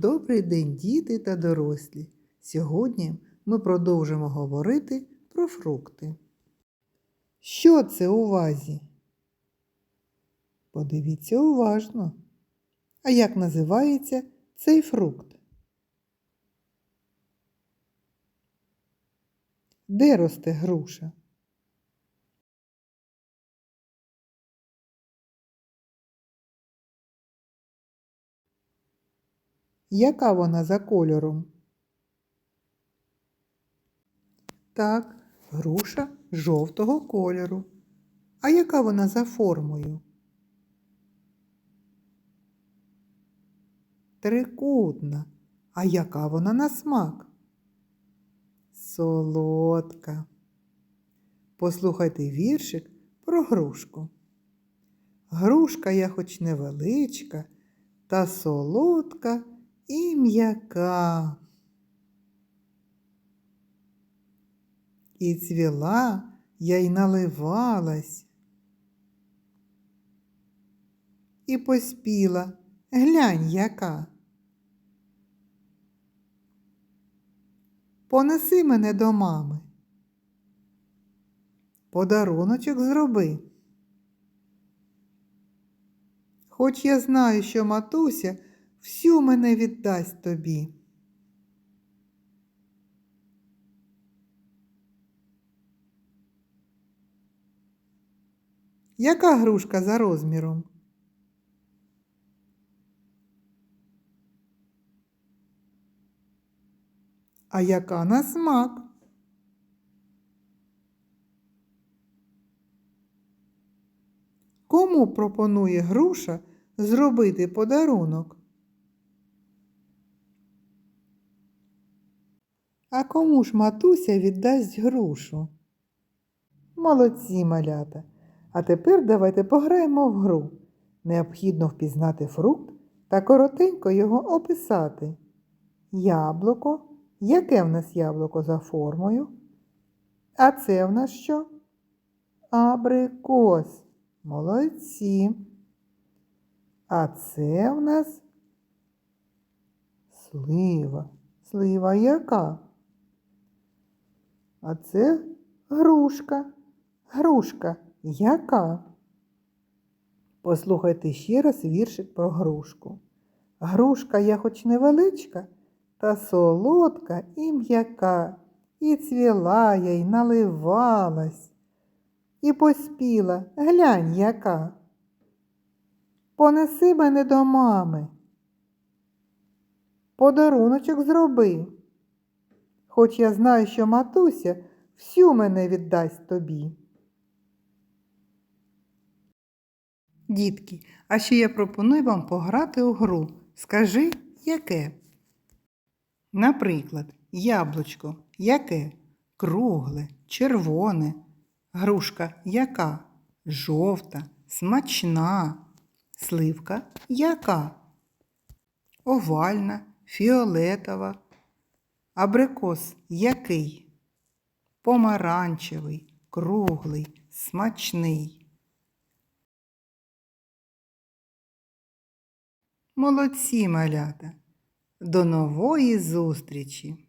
Добрий день, діти та дорослі! Сьогодні ми продовжимо говорити про фрукти. Що це у вазі? Подивіться уважно. А як називається цей фрукт? Де росте груша? Яка вона за кольором? Так, груша жовтого кольору. А яка вона за формою? Трикутна. А яка вона на смак? Солодка. Послухайте віршик про грушку. Грушка я хоч невеличка, та солодка і м'яка. І цвіла я й наливалась. І поспіла, глянь яка. Понеси мене до мами. Подаруночок зроби. Хоч я знаю, що матуся всю мене віддасть тобі. Яка грушка за розміром? А яка на смак? Кому пропонує груша зробити подарунок? А кому ж матуся віддасть грушу? Молодці малята. А тепер давайте пограємо в гру. Необхідно впізнати фрукт та коротенько його описати. Яблуко. Яке в нас яблуко за формою? А це в нас що? Абрикос. Молодці. А це в нас слива. Слива яка? А це грушка. Грушка яка? Послухайте ще раз віршик про грушку. Грушка я хоч невеличка, та солодка і м'яка, і цвіла я й наливалась, і поспіла, глянь яка. Понеси мене до мами. Подаруночок зроби. Хоч я знаю, що матуся всю мене віддасть тобі. Дітки, а ще я пропоную вам пограти у гру. Скажи, яке? Наприклад, яблучко яке? Кругле, червоне, грушка яка? Жовта, смачна, сливка яка? Овальна, фіолетова, абрикос який? Помаранчевий, круглий, смачний. Молодці малята! До нової зустрічі!